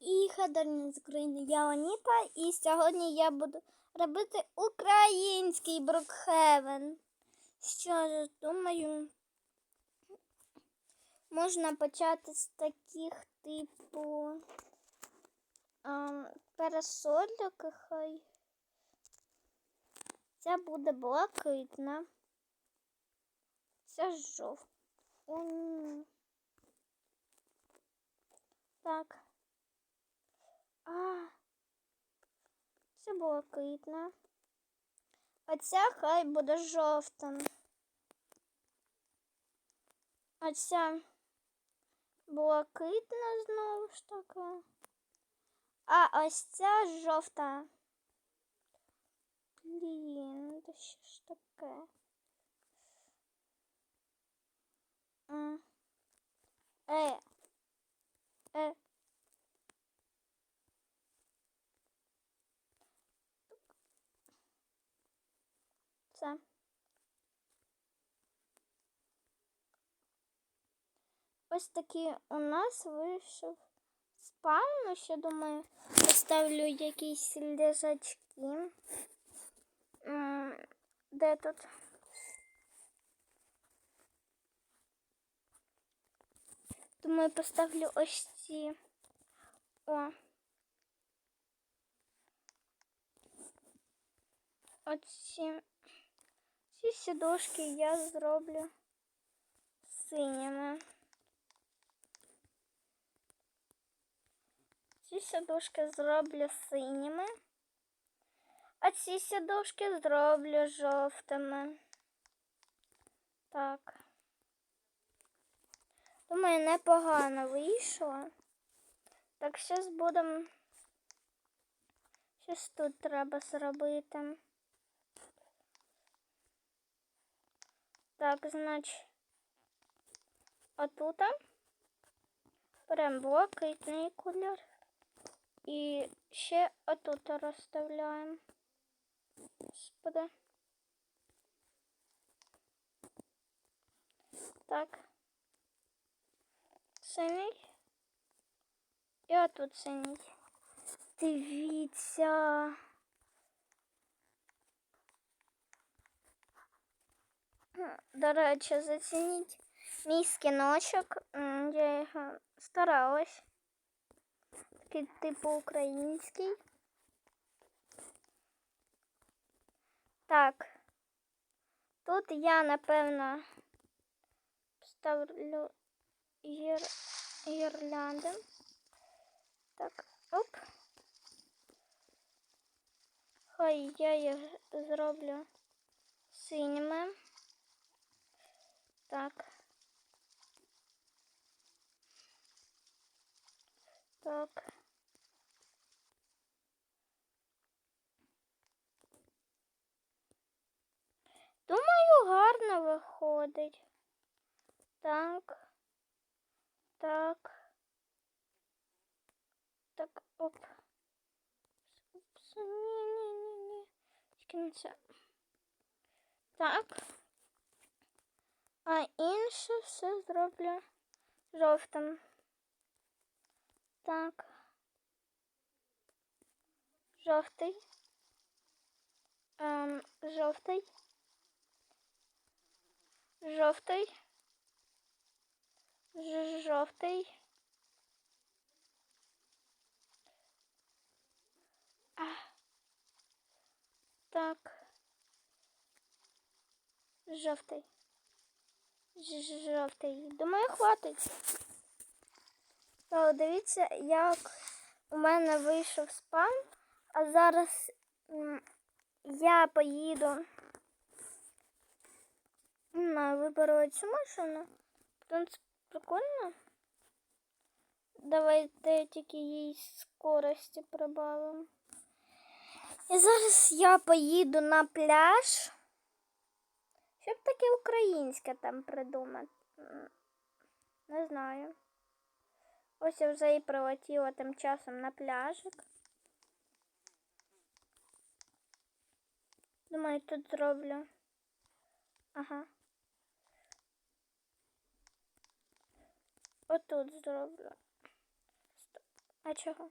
і Хедерні з України. Я Оніта, і сьогодні я буду робити український Брукхевен. Що ж, думаю, можна почати з таких типу ем, парасольок, хай. Ця буде блакитна. Ця жовта. Так. А. Це блакитна. А ця хай буде жовта. А ця блакитна ж таки. А ось ця жовта. Блін, це що ж таке? Е. Е. Це. Ось такий у нас вийшов спаун. Ще думаю, поставлю якісь лежачки. Де тут? Думаю, поставлю ось ці. О. Оці ці сідушки я зроблю синіми. Ці сідушки зроблю синіми, а ці сідушки зроблю жовтими. Так. Думаю, непогано вийшло. Так, зараз будемо. Щось тут треба зробити. Так, значить, отут беремо блакитний колір і ще отут розставляємо. Господи. Так. Синій. І отут синій. Дивіться. До речі, зацініть мій скіночок. Я його старалась. Такий типу український. Так. Тут я, напевно, ставлю гір... гірлянди. Так, оп. Хай я їх зроблю синіми. гарно виходить. Так. Так. Так, оп. Упс, ні-ні-ні-ні. Тільки не це. Так. А інше все зроблю жовтим. Так. Жовтий. Ем, жовтий. Жовтий. Жовтий. А. Так. Жовтий. Жовтий. Думаю, хватить. То дивіться, як у мене вийшов спам, а зараз я поїду. Виберу цю машину. Тому це прикольно. Давайте тільки їй скорості прибавимо. І зараз я поїду на пляж. Щоб таке українське там придумати. Не знаю. Ось я вже і прилетіла тим часом на пляжик. Думаю, тут зроблю. Ага. Отут зроблю. Стоп. А чого?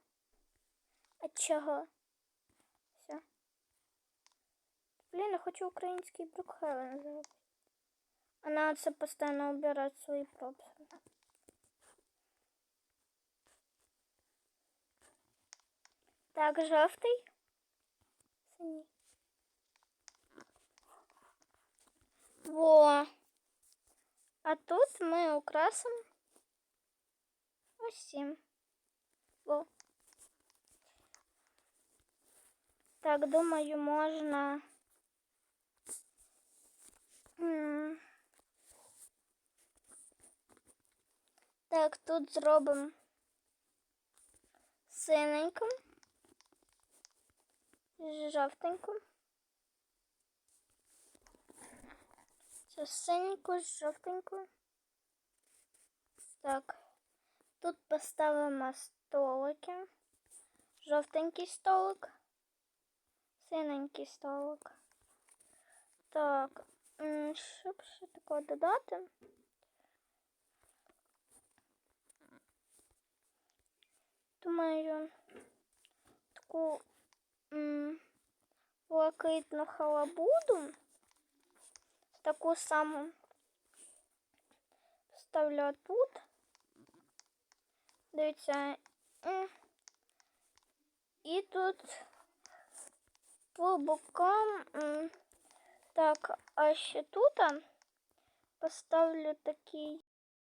А чого? Все. Блін, я хочу український Брукхевен зробити. Вона це постійно убирає свої прописи. Так, жовтий. Синій. Во. А тут ми украсимо цим. Во. Так, думаю, можна. Так, тут зробимо синеньким, жовтеньким. Це синеньку з жовтенькою. Так, тут поставимо столики. Жовтенький столик, синенький столик. Так, м, щоб ще такого додати. Думаю, таку блакитну халабуду, таку саму ставлю тут. Дивіться. І тут по бокам. Так, а ще тут поставлю такий